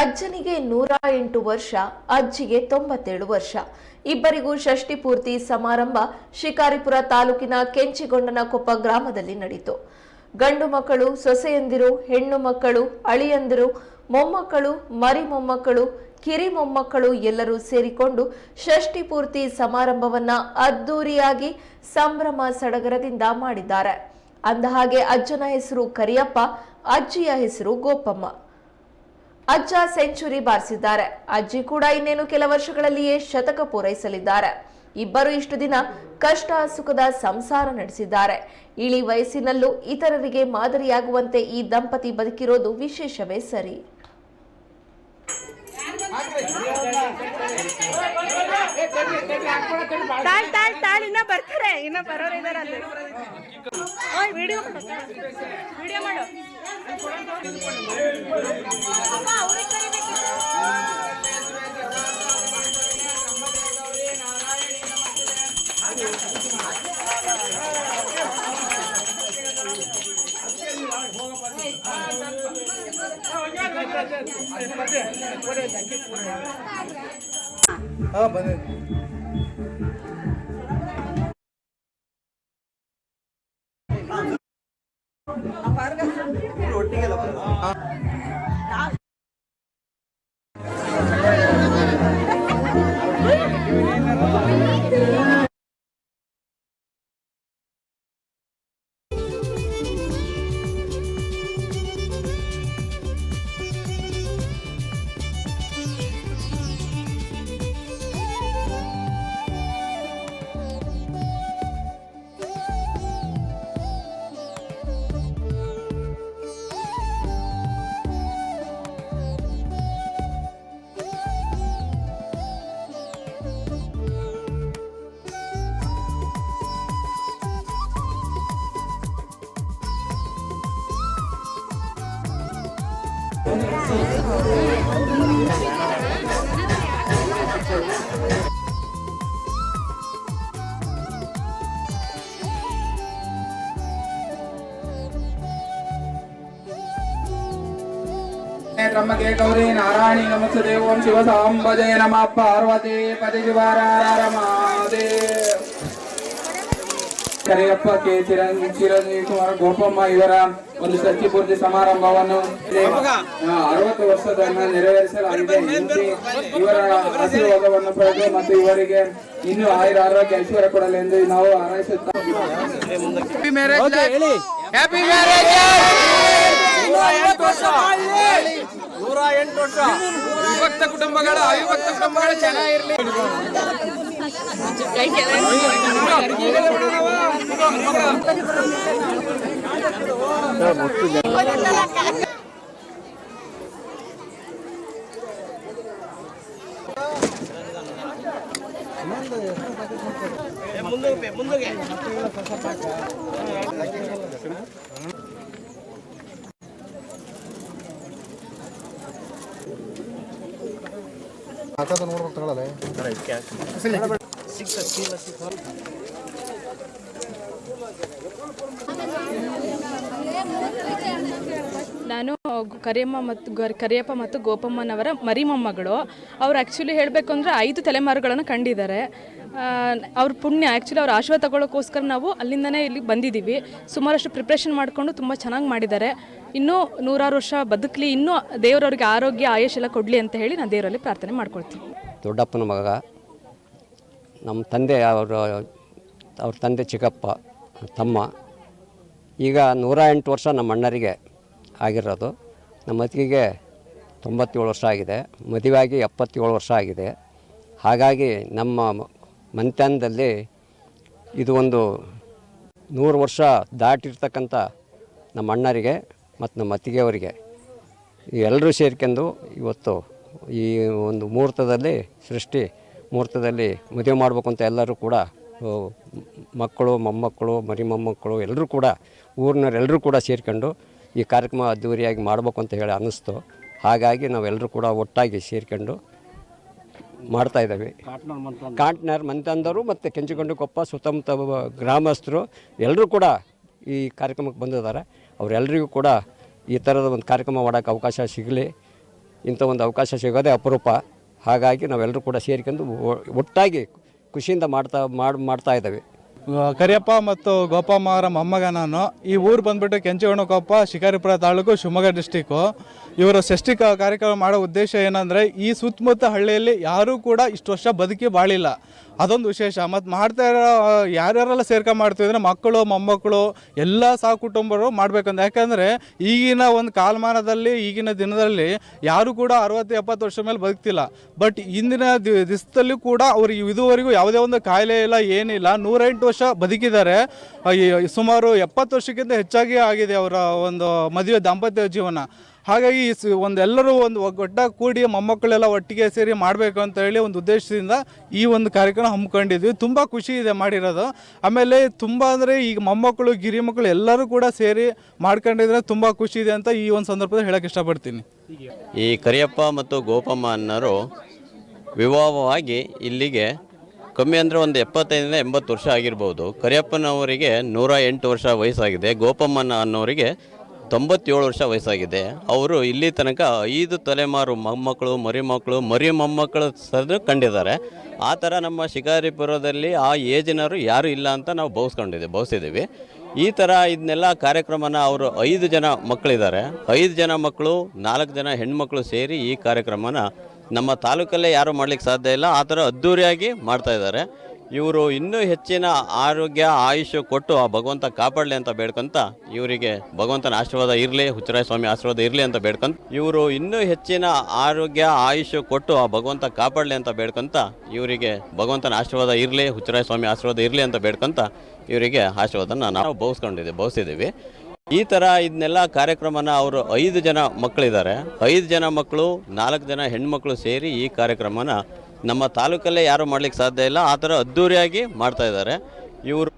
ಅಜ್ಜನಿಗೆ ನೂರ ಎಂಟು ವರ್ಷ, ಅಜ್ಜಿಗೆ ತೊಂಬತ್ತೇಳು ವರ್ಷ. ಇಬ್ಬರಿಗೂ ಷಷ್ಠಿ ಪೂರ್ತಿ ಸಮಾರಂಭ ಶಿಕಾರಿಪುರ ತಾಲೂಕಿನ ಕೆಂಚಿಗೊಂಡನಕೊಪ್ಪ ಗ್ರಾಮದಲ್ಲಿ ನಡೆಯಿತು ಗಂಡು ಮಕ್ಕಳು, ಸೊಸೆಯಂದಿರು, ಹೆಣ್ಣು ಮಕ್ಕಳು, ಅಳಿಯಂದಿರು, ಮೊಮ್ಮಕ್ಕಳು, ಮರಿ ಮೊಮ್ಮಕ್ಕಳು, ಕಿರಿ ಮೊಮ್ಮಕ್ಕಳು ಎಲ್ಲರೂ ಸೇರಿಕೊಂಡು ಷಷ್ಠಿ ಪೂರ್ತಿ ಸಮಾರಂಭವನ್ನ ಅದ್ದೂರಿಯಾಗಿ ಸಂಭ್ರಮ ಸಡಗರದಿಂದ ಮಾಡಿದ್ದಾರೆ. ಅಂದಹಾಗೆ ಅಜ್ಜನ ಹೆಸರು ಕರಿಯಪ್ಪ, ಅಜ್ಜಿಯ ಹೆಸರು ಗೋಪಮ್ಮ. ಅಜ್ಜ ಸೆಂಚುರಿ ಬಾರಿಸಿದ್ದಾರೆ. ಅಜ್ಜಿ ಕೂಡ ಇನ್ನೇನು ಕೆಲ ವರ್ಷಗಳಲ್ಲಿಯೇ ಶತಕ ಪೂರೈಸಲಿದ್ದಾರೆ. ಇಬ್ಬರು ಇಷ್ಟು ದಿನ ಕಷ್ಟ ಸುಖದ ಸಂಸಾರ ನಡೆಸಿದ್ದಾರೆ. ಇಳಿ ವಯಸ್ಸಿನಲ್ಲೂ ಇತರರಿಗೆ ಮಾದರಿಯಾಗುವಂತೆ ಈ ದಂಪತಿ ಬದುಕಿರೋದು ವಿಶೇಷವೇ ಸರಿ. ಬರ್ತಾರೆ ಇನ್ನ ಬರೋರು பாருங்க. त्र्यंबके गौरी नारायणी नमस्ते ओम शिव सांबजय नम पार्वती पति शिवारा रमादेव ಕರಿಯಪ್ಪ ಕೆ ಚಿರಂಜೀವಿ ಚಿರಂಜೀವಿ ಕುಮಾರ್ ಗೋಪಮ್ಮ ಇವರ ಒಂದು ಸತ್ಯ ಪೂರ್ತಿ ಸಮಾರಂಭವನ್ನು ಅರವತ್ತು ವರ್ಷದನ್ನ ನೆರವೇರಿಸಲಾಗಿದೆ. ಇವರ ಆಶೀರ್ವಾದವನ್ನು ಪಡೆದು ಮತ್ತು ಇವರಿಗೆ ಇನ್ನೂ ಆಯುರ ಆರೋಗ್ಯ ಐಶ್ವರ್ಯ ಕೊಡಲೆಂದು ನಾವು ಹಾರೈಸುತ್ತಾ ಹ್ಯಾಪಿ ನೂರ ಎಂಟು ವರ್ಷ. ವಿಭಕ್ತ ಕುಟುಂಬಗಳ ಅವಿಭಕ್ತ ಕುಟುಂಬಗಳ ಚೆನ್ನಾಗಿರ್ಲಿ. ಮುಂದೆ ಮುಂದೆ ಹಾಕೋದು ನೋಡ್ಬೇಕು ತಗೊಳ್ಳಲ್ಲ ಸಿಕ್ಸ್ ನಾನು ಕರಿಯಮ್ಮ ಮತ್ತು ಕರಿಯಪ್ಪ ಮತ್ತು ಗೋಪಮ್ಮನವರ ಮರಿಮೊಮ್ಮಗಳು. ಅವ್ರು ಆ್ಯಕ್ಚುಲಿ ಹೇಳಬೇಕು ಅಂದರೆ ಐದು ತಲೆಮಾರುಗಳನ್ನು ಕಂಡಿದ್ದಾರೆ. ಅವ್ರ ಪುಣ್ಯ ಆ್ಯಕ್ಚುಲಿ ಅವ್ರ ಆಶೀರ್ವಾದ ತಗೊಳ್ಳೋಕ್ಕೋಸ್ಕರ ನಾವು ಅಲ್ಲಿಂದನೇ ಇಲ್ಲಿ ಬಂದಿದ್ದೀವಿ. ಸುಮಾರಷ್ಟು ಪ್ರಿಪ್ರೇಷನ್ ಮಾಡಿಕೊಂಡು ತುಂಬ ಚೆನ್ನಾಗಿ ಮಾಡಿದ್ದಾರೆ. ಇನ್ನೂ ನೂರಾರು ವರ್ಷ ಬದುಕಲಿ, ಇನ್ನೂ ದೇವರವ್ರಿಗೆ ಆರೋಗ್ಯ, ಆಯುಷ್ ಎಲ್ಲ ಕೊಡಲಿ ಅಂತ ಹೇಳಿ ನಾನು ದೇವರಲ್ಲಿ ಪ್ರಾರ್ಥನೆ ಮಾಡ್ಕೊಳ್ತೀನಿ. ದೊಡ್ಡಪ್ಪನ ಮಗ, ನಮ್ಮ ತಂದೆ, ಅವರ, ಅವ್ರ ತಂದೆ ಚಿಕ್ಕಪ್ಪ ತಮ್ಮ. ಈಗ ನೂರ ಎಂಟು ವರ್ಷ ನಮ್ಮ ಅಣ್ಣರಿಗೆ ಆಗಿರೋದು. ನಮ್ಮ ಅತ್ತಿಗೆಗೆ ತೊಂಬತ್ತೇಳು ವರ್ಷ ಆಗಿದೆ. ಮದುವೆಯಾಗಿ ಎಪ್ಪತ್ತೇಳು ವರ್ಷ ಆಗಿದೆ. ಹಾಗಾಗಿ ನಮ್ಮ ಮಂತ್ಯಾನದಲ್ಲಿ ಇದು ಒಂದು ನೂರು ವರ್ಷ ದಾಟಿರ್ತಕ್ಕಂಥ ನಮ್ಮ ಅಣ್ಣರಿಗೆ ಮತ್ತು ನಮ್ಮ ಅತ್ತಿಗೆಯವರಿಗೆ ಎಲ್ಲರೂ ಸೇರ್ಕೊಂಡು ಇವತ್ತು ಈ ಒಂದು ಮುಹೂರ್ತದಲ್ಲಿ ಸೃಷ್ಟಿ ಮುಹೂರ್ತದಲ್ಲಿ ಮದುವೆ ಮಾಡಬೇಕು ಅಂತ ಎಲ್ಲರೂ ಕೂಡ ಮಕ್ಕಳು ಮೊಮ್ಮಕ್ಕಳು ಮರಿ ಮೊಮ್ಮಕ್ಕಳು ಎಲ್ಲರೂ ಕೂಡ ಊರಿನವರೆಲ್ಲರೂ ಕೂಡ ಸೇರ್ಕೊಂಡು ಈ ಕಾರ್ಯಕ್ರಮ ಅದ್ದೂರಿಯಾಗಿ ಮಾಡಬೇಕು ಅಂತ ಹೇಳಿ ಅನ್ನಿಸ್ತು. ಹಾಗಾಗಿ ನಾವೆಲ್ಲರೂ ಕೂಡ ಒಟ್ಟಾಗಿ ಸೇರ್ಕೊಂಡು ಮಾಡ್ತಾ ಇದ್ದೀವಿ. ಕಾಂಟ್ನರ್ ಮಂತಂದರು ಮತ್ತು ಕೆಂಚುಗೊಂಡಕೊಪ್ಪ ಸುತ್ತಮುತ್ತ ಗ್ರಾಮಸ್ಥರು ಎಲ್ಲರೂ ಕೂಡ ಈ ಕಾರ್ಯಕ್ರಮಕ್ಕೆ ಬಂದಿದ್ದಾರೆ. ಅವರೆಲ್ಲರಿಗೂ ಕೂಡ ಈ ಥರದ ಒಂದು ಕಾರ್ಯಕ್ರಮ ಮಾಡೋಕ್ಕೆ ಅವಕಾಶ ಸಿಗಲಿ. ಇಂಥ ಒಂದು ಅವಕಾಶ ಸಿಗೋದೇ ಅಪರೂಪ. ಹಾಗಾಗಿ ನಾವೆಲ್ಲರೂ ಕೂಡ ಸೇರಿಕೊಂಡು ಒಟ್ಟಾಗಿ ಖುಷಿಯಿಂದ ಮಾಡ್ತಾ ಮಾಡಿ ಮಾಡ್ತಾ ಇದ್ದೇವೆ. ಕರಿಯಪ್ಪ ಮತ್ತು ಗೋಪಮ್ಮ ಅವರ ಮೊಮ್ಮಗ ನಾನು. ಈ ಊರು ಬಂದ್ಬಿಟ್ಟು ಕೆಂಚಗಣಕೊಪ್ಪ ಶಿಕಾರಿಪುರ ತಾಲೂಕು ಶಿವಮೊಗ್ಗ ಡಿಸ್ಟಿಕ್ಕು ಇವರು ಷಷ್ಠಿ ಕಾರ್ಯಕ್ರಮ ಮಾಡೋ ಉದ್ದೇಶ ಏನಂದರೆ ಈ ಸುತ್ತಮುತ್ತ ಹಳ್ಳಿಯಲ್ಲಿ ಯಾರೂ ಕೂಡ ಇಷ್ಟು ವರ್ಷ ಬದುಕಿ ಬಾಳಿಲ್ಲ. ಅದೊಂದು ವಿಶೇಷ. ಮತ್ತು ಮಾಡ್ತಾ ಇರೋ, ಯಾರ್ಯಾರೆಲ್ಲ ಸೇರ್ಕೊಂಡು ಮಾಡ್ತಿದ್ರೆ ಮಕ್ಕಳು, ಮೊಮ್ಮಕ್ಕಳು, ಎಲ್ಲ ಸಹ ಕುಟುಂಬರು ಮಾಡಬೇಕಂತ. ಯಾಕಂದರೆ ಈಗಿನ ಒಂದು ಕಾಲಮಾನದಲ್ಲಿ, ಈಗಿನ ದಿನದಲ್ಲಿ ಯಾರು ಕೂಡ ಅರವತ್ತು, ಎಪ್ಪತ್ತು ವರ್ಷ ಮೇಲೆ ಬದುಕ್ತಿಲ್ಲ. ಬಟ್ ಇಂದಿನ ದಿವಸದಲ್ಲಿ ಕೂಡ ಅವ್ರಿಗೆ ಇದುವರೆಗೂ ಯಾವುದೇ ಒಂದು ಕಾಯಿಲೆ ಇಲ್ಲ, ಏನಿಲ್ಲ. ನೂರೆಂಟು ವರ್ಷ ಬದುಕಿದ್ದಾರೆ. ಸುಮಾರು ಎಪ್ಪತ್ತು ವರ್ಷಕ್ಕಿಂತ ಹೆಚ್ಚಾಗಿ ಆಗಿದೆ ಅವರ ಒಂದು ಮದುವೆ ದಾಂಪತ್ಯ ಜೀವನ. ಹಾಗಾಗಿ ಈ ಸ- ಒಂದು ಎಲ್ಲರೂ ಒಂದು ಒಟ್ಟಾಗಿ ಕೂಡಿ ಮೊಮ್ಮಕ್ಕಳೆಲ್ಲ ಒಟ್ಟಿಗೆ ಸೇರಿ ಮಾಡಬೇಕು ಅಂತ ಹೇಳಿ ಒಂದು ಉದ್ದೇಶದಿಂದ ಈ ಒಂದು ಕಾರ್ಯಕ್ರಮ ಹಮ್ಮಿಕೊಂಡಿದ್ವಿ. ತುಂಬ ಖುಷಿ ಇದೆ ಮಾಡಿರೋದು. ಆಮೇಲೆ ತುಂಬ ಅಂದರೆ ಈಗ ಮೊಮ್ಮಕ್ಕಳು, ಗಿರಿ ಮಕ್ಕಳು ಎಲ್ಲರೂ ಕೂಡ ಸೇರಿ ಮಾಡ್ಕೊಂಡಿದ್ರೆ ತುಂಬ ಖುಷಿ ಇದೆ ಅಂತ ಈ ಒಂದು ಸಂದರ್ಭದಲ್ಲಿ ಹೇಳೋಕ್ಕೆ ಇಷ್ಟಪಡ್ತೀನಿ. ಈ ಕರಿಯಪ್ಪ ಮತ್ತು ಗೋಪಮ್ಮ ಅನ್ನೋರು ವಿವಾಹವಾಗಿ ಇಲ್ಲಿಗೆ ಕಮ್ಮಿ ಅಂದರೆ ಒಂದು ಎಪ್ಪತ್ತೈದರಿಂದ ಎಂಬತ್ತು ವರ್ಷ ಆಗಿರ್ಬೋದು. ಕರಿಯಪ್ಪನವರಿಗೆ ನೂರ ಎಂಟು ವರ್ಷ ವಯಸ್ಸಾಗಿದೆ. ಗೋಪಮ್ಮನ ಅನ್ನೋರಿಗೆ ತೊಂಬತ್ತೇಳು ವರ್ಷ ವಯಸ್ಸಾಗಿದೆ. ಅವರು ಇಲ್ಲಿ ತನಕ ಐದು ತಲೆಮಾರು ಮೊಮ್ಮಕ್ಕಳು, ಮರಿ ಮಕ್ಕಳು, ಮರಿ ಮೊಮ್ಮಕ್ಕಳು ಸಹ ಕಂಡಿದ್ದಾರೆ. ಆ ಥರ ನಮ್ಮ ಶಿಕಾರಿಪುರದಲ್ಲಿ ಆ ಏಜಿನವರು ಯಾರೂ ಇಲ್ಲ ಅಂತ ನಾವು ಬೌಸ್ಕೊಂಡಿದ್ದೆ ಬೌಸಿದ್ದೀವಿ ಈ ಥರ ಇದನ್ನೆಲ್ಲ ಕಾರ್ಯಕ್ರಮನ ಅವರು ಐದು ಜನ ಮಕ್ಕಳಿದ್ದಾರೆ. ಐದು ಜನ ಮಕ್ಕಳು, ನಾಲ್ಕು ಜನ ಹೆಣ್ಮಕ್ಳು ಸೇರಿ ಈ ಕಾರ್ಯಕ್ರಮನ ನಮ್ಮ ತಾಲೂಕಲ್ಲೇ ಯಾರೂ ಮಾಡ್ಲಿಕ್ಕೆ ಸಾಧ್ಯ ಇಲ್ಲ. ಆ ಥರ ಅದ್ಧೂರಿಯಾಗಿ ಮಾಡ್ತಾ ಇದ್ದಾರೆ. ಇವರು ಇನ್ನೂ ಹೆಚ್ಚಿನ ಆರೋಗ್ಯ, ಆಯುಷ್ಯ ಕೊಟ್ಟು ಆ ಭಗವಂತ ಕಾಪಾಡಲಿ ಅಂತ ಬೇಡ್ಕೊಂತ ಇವರಿಗೆ ಭಗವಂತನ ಆಶೀರ್ವಾದ ಇರಲಿ, ಹುಚ್ಚರಾಯ ಸ್ವಾಮಿ ಆಶೀರ್ವಾದ ಇರಲಿ ಅಂತ ಬೇಡ್ಕೊಂತ ಇವರು ಇನ್ನೂ ಹೆಚ್ಚಿನ ಆರೋಗ್ಯ ಆಯುಷ್ ಕೊಟ್ಟು ಆ ಭಗವಂತ ಕಾಪಾಡಲಿ ಅಂತ ಬೇಡ್ಕೊಂತ ಇವರಿಗೆ ಭಗವಂತನ ಆಶೀರ್ವಾದ ಇರಲಿ, ಹುಚ್ಚರಾಯ ಸ್ವಾಮಿ ಆಶೀರ್ವಾದ ಇರಲಿ ಅಂತ ಬೇಡ್ಕೊಂತ ಇವರಿಗೆ ಆಶೀರ್ವಾದನ ನಾವು ಬೌಸ್ಕೊಂಡಿದ್ದೆ ಭಾವಿಸಿದ್ದೀವಿ ಈ ತರ ಇದನ್ನೆಲ್ಲ ಕಾರ್ಯಕ್ರಮನ ಅವರು ಐದು ಜನ ಮಕ್ಕಳಿದ್ದಾರೆ. ಐದು ಜನ ಮಕ್ಕಳು, ನಾಲ್ಕು ಜನ ಹೆಣ್ಮಕ್ಳು ಸೇರಿ ಈ ಕಾರ್ಯಕ್ರಮನ ನಮ್ಮ ತಾಲೂಕಲ್ಲೇ ಯಾರು ಮಾಡ್ಲಿಕ್ಕೆ ಸಾಧ್ಯ ಇಲ್ಲ, ಆ ಥರ ಅದ್ಧೂರಿಯಾಗಿ ಮಾಡ್ತಾ ಇದ್ದಾರೆ. ಇವರು